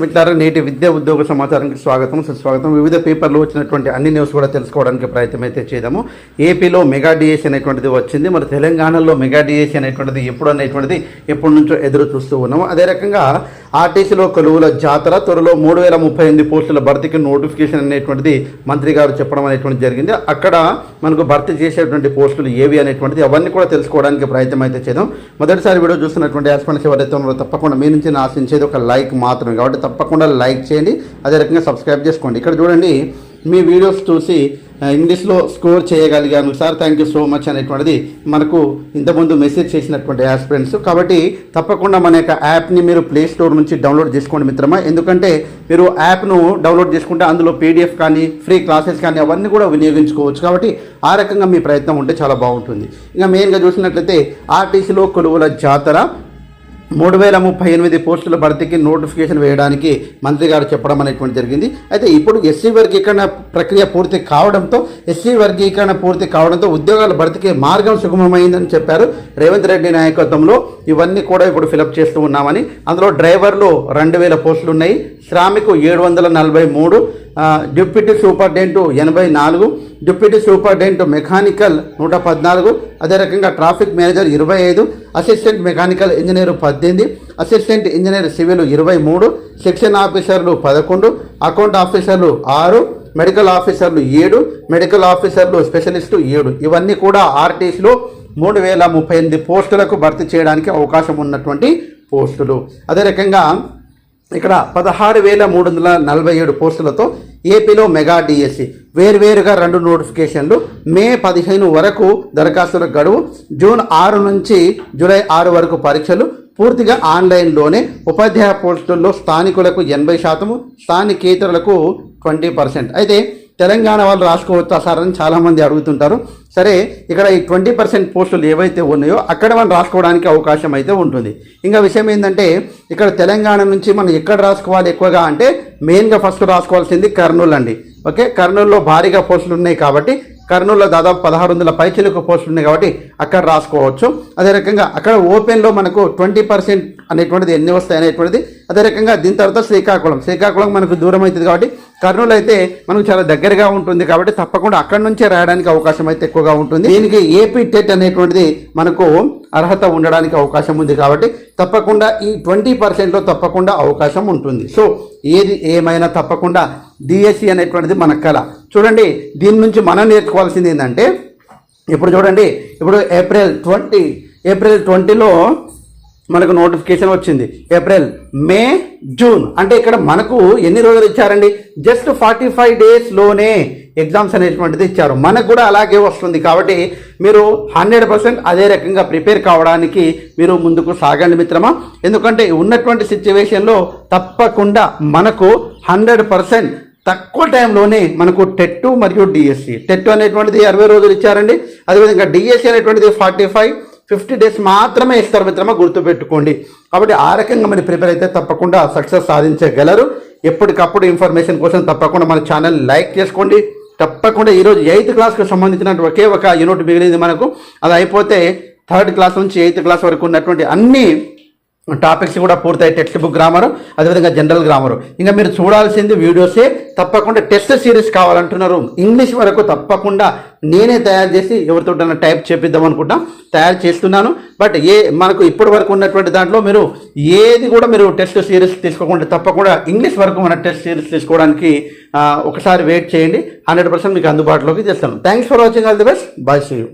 మిత్రులారా నేటి విద్యా ఉద్యోగ సమాచారానికి స్వాగతం సుస్వాగతం. వివిధ పేపర్లు వచ్చినటువంటి అన్ని న్యూస్ కూడా తెలుసుకోవడానికి ప్రయత్నం అయితే చేద్దాము. ఏపీలో మెగా డిఎస్సీ అనేటువంటిది వచ్చింది. మరి తెలంగాణలో మెగా డిఎస్సీ అనేటువంటిది ఎప్పుడు అనేటువంటిది ఎప్పటి నుంచో ఎదురు చూస్తూ ఉన్నాము. అదే రకంగా ఆర్టీసీలో కొలువుల జాతర త్వరలో మూడు వేల ముప్పై ఎనిమిది పోస్టుల భర్తీకి నోటిఫికేషన్ అనేటువంటిది మంత్రి గారు చెప్పడం అనేటువంటిది జరిగింది. అక్కడ మనకు భర్తీ చేసేటువంటి పోస్టులు ఏవి అనేటువంటిది అవన్నీ కూడా తెలుసుకోవడానికి ప్రయత్నం అయితే చేద్దాం. మొదటిసారి వీడియో చూస్తున్నటువంటి ఆస్పెంట్స్ ఎవరైతే ఉన్నారో తప్పకుండా మీ నుంచి ఆశించేది ఒక లైక్ మాత్రమే. కాబట్టి తప్పకుండా లైక్ చేయండి అదే రకంగా సబ్స్క్రైబ్ చేసుకోండి. ఇక్కడ చూడండి మీ వీడియోస్ చూసి ఇంగ్లీష్లో స్కోర్ చేయగలిగాను. Sir thank you so much అనేటువంటిది మనకు ఇంతకుముందు మెసేజ్ చేసినటువంటి ఆస్పిరెంట్స్ కాబట్టి తప్పకుండా మన యొక్క యాప్ని మీరు ప్లే స్టోర్ నుంచి డౌన్లోడ్ చేసుకోండి మిత్రమా. ఎందుకంటే మీరు యాప్ను డౌన్లోడ్ చేసుకుంటే అందులో పీడిఎఫ్ కానీ ఫ్రీ క్లాసెస్ కానీ అవన్నీ కూడా వినియోగించుకోవచ్చు. కాబట్టి ఆ రకంగా మీ ప్రయత్నం ఉంటే చాలా బాగుంటుంది. ఇంకా మెయిన్గా చూసినట్లయితే ఆర్టీసీలో కొలువుల జాతర మూడు వేల ముప్పై ఎనిమిది పోస్టుల భర్తీకి నోటిఫికేషన్ వేయడానికి మంత్రి గారు చెప్పడం అనేటువంటి జరిగింది. అయితే ఇప్పుడు ఎస్సీ వర్గీకరణ ప్రక్రియ పూర్తి కావడంతో ఎస్సీ వర్గీకరణ పూర్తి కావడంతో ఉద్యోగాల భర్తీకి మార్గం సుగమమైందని చెప్పారు రేవంత్ రెడ్డి నాయకత్వంలో. ఇవన్నీ కూడా ఇప్పుడు ఫిలప్ చేస్తూ ఉన్నామని. అందులో డ్రైవర్లు రెండు వేల పోస్టులు ఉన్నాయి శ్రామికు ఏడు వందల నలభై మూడు. డిప్యూటీ సూపరింటెండెంట్ ఎనభై నాలుగు డిప్యూటీ సూపరింటెండెంట్ మెకానికల్ నూట పద్నాలుగు అదే రకంగా ట్రాఫిక్ మేనేజర్ ఇరవై ఐదు అసిస్టెంట్ మెకానికల్ ఇంజనీర్ పద్దెనిమిది అసిస్టెంట్ ఇంజనీర్ సివిల్ ఇరవై మూడు సెక్షన్ ఆఫీసర్లు పదకొండు అకౌంట్ ఆఫీసర్లు ఆరు మెడికల్ ఆఫీసర్లు ఏడు మెడికల్ ఆఫీసర్లు స్పెషలిస్టు ఏడు. ఇవన్నీ కూడా ఆర్టీసీలో మూడు వేల ముప్పై ఎనిమిది పోస్టులకు భర్తీ చేయడానికి అవకాశం ఉన్నటువంటి పోస్టులు. అదే రకంగా ఇక్కడ పదహారు వేల మూడు వందల నలభై ఏడు పోస్టులతో ఏపీలో మెగా డిఎస్సి. వేర్వేరుగా రెండు నోటిఫికేషన్లు మే పదిహేను వరకు దరఖాస్తుల గడువు జూన్ ఆరు నుంచి జూలై ఆరు వరకు పరీక్షలు పూర్తిగా ఆన్లైన్లోనే ఉపాధ్యాయ పోస్టుల్లో స్థానికులకు ఎనభై శాతము స్థానికేతరులకు ట్వంటీ పర్సెంట్. అయితే తెలంగాణ వాళ్ళు రాసుకోవచ్చా సార్ అని చాలామంది అడుగుతుంటారు. సరే ఇక్కడ ఈ ట్వంటీ పర్సెంట్ పోస్టులు ఏవైతే ఉన్నాయో అక్కడ మనం రాసుకోవడానికి అవకాశం అయితే ఉంటుంది. ఇంకా విషయం ఏంటంటే ఇక్కడ తెలంగాణ నుంచి మనం ఎక్కడ రాసుకోవాలి ఎక్కువగా అంటే మెయిన్గా ఫస్ట్ రాసుకోవాల్సింది కర్నూలు అండి. ఓకే కర్నూలులో భారీగా పోస్టులు ఉన్నాయి కాబట్టి కర్నూలులో దాదాపు పదహారు వందల పైచిలకు పోస్టులు ఉన్నాయి కాబట్టి అక్కడ రాసుకోవచ్చు. అదే రకంగా అక్కడ ఓపెన్లో మనకు ట్వంటీ పర్సెంట్ అనేటువంటిది ఎన్ని వస్తాయి అనేటువంటిది అదే రకంగా దీని తర్వాత శ్రీకాకుళం. శ్రీకాకుళం మనకు దూరం అవుతుంది కాబట్టి కర్నూలు అయితే మనకు చాలా దగ్గరగా ఉంటుంది కాబట్టి తప్పకుండా అక్కడి నుంచే రాయడానికి అవకాశం అయితే ఎక్కువగా ఉంటుంది. దీనికి ఏపీ టెట్ అనేటువంటిది మనకు అర్హత ఉండడానికి అవకాశం ఉంది కాబట్టి తప్పకుండా ఈ ట్వంటీ పర్సెంట్లో తప్పకుండా అవకాశం ఉంటుంది. సో ఏది ఏమైనా తప్పకుండా డిఎస్సి అనేటువంటిది మన కళ. చూడండి దీని నుంచి మనం నేర్చుకోవాల్సింది ఏంటంటే ఇప్పుడు చూడండి ఇప్పుడు ఏప్రిల్ ట్వంటీ ఏప్రిల్ ట్వంటీలో మనకు నోటిఫికేషన్ వచ్చింది. ఏప్రిల్ మే జూన్ అంటే ఇక్కడ మనకు ఎన్ని రోజులు ఇచ్చారండి? జస్ట్ ఫార్టీ ఫైవ్ డేస్లోనే ఎగ్జామ్స్ అనేటువంటిది ఇచ్చారు. మనకు కూడా అలాగే వస్తుంది కాబట్టి మీరు హండ్రెడ్ పర్సెంట్ అదే రకంగా ప్రిపేర్ కావడానికి మీరు ముందుకు సాగండి మిత్రమా. ఎందుకంటే ఉన్నటువంటి సిచ్యువేషన్లో తప్పకుండా మనకు హండ్రెడ్ పర్సెంట్ తక్కువ టైంలోనే మనకు టెట్ మరియు డిఎస్సి టెట్ అనేటువంటిది అరవై రోజులు ఇచ్చారండి. అదేవిధంగా డిఎస్సి అనేటువంటిది ఫార్టీ ఫైవ్ ఫిఫ్టీ డేస్ మాత్రమే ఇస్తారు మిత్రమా గుర్తుపెట్టుకోండి. కాబట్టి ఆ రకంగా మరి ప్రిపేర్ అయితే తప్పకుండా సక్సెస్ సాధించగలరు. ఎప్పటికప్పుడు ఇన్ఫర్మేషన్ కోసం తప్పకుండా మన ఛానల్ లైక్ చేసుకోండి. తప్పకుండా ఈరోజు ఎయిత్ క్లాస్కి సంబంధించినటువంటి ఒకే ఒక యూనిట్ మిగిలింది మనకు. అది అయిపోతే థర్డ్ క్లాస్ నుంచి ఎయిత్ క్లాస్ వరకు ఉన్నటువంటి అన్ని టాపిక్స్ కూడా పూర్తయి టెక్స్ట్ బుక్ గ్రామరు అదేవిధంగా జనరల్ గ్రామరు ఇంకా మీరు చూడాల్సింది వీడియోసే తప్పకుండా టెస్ట్ సిరీస్ కావాలంటున్నారు. ఇంగ్లీష్ వరకు తప్పకుండా నేనే తయారు చేసి ఎవరితో టైప్ చేపిద్దాం అనుకుంటా తయారు చేస్తున్నాను. బట్ ఏ మనకు ఇప్పటి వరకు ఉన్నటువంటి దాంట్లో మీరు ఏది కూడా మీరు టెస్ట్ సిరీస్ తీసుకోకుండా తప్పకుండా ఇంగ్లీష్ వరకు మన టెస్ట్ సిరీస్ తీసుకోవడానికి ఒకసారి వెయిట్ చేయండి. హండ్రెడ్ పర్సెంట్ మీకు అందుబాటులోకి చేస్తాను thanks for watching all the best bye see you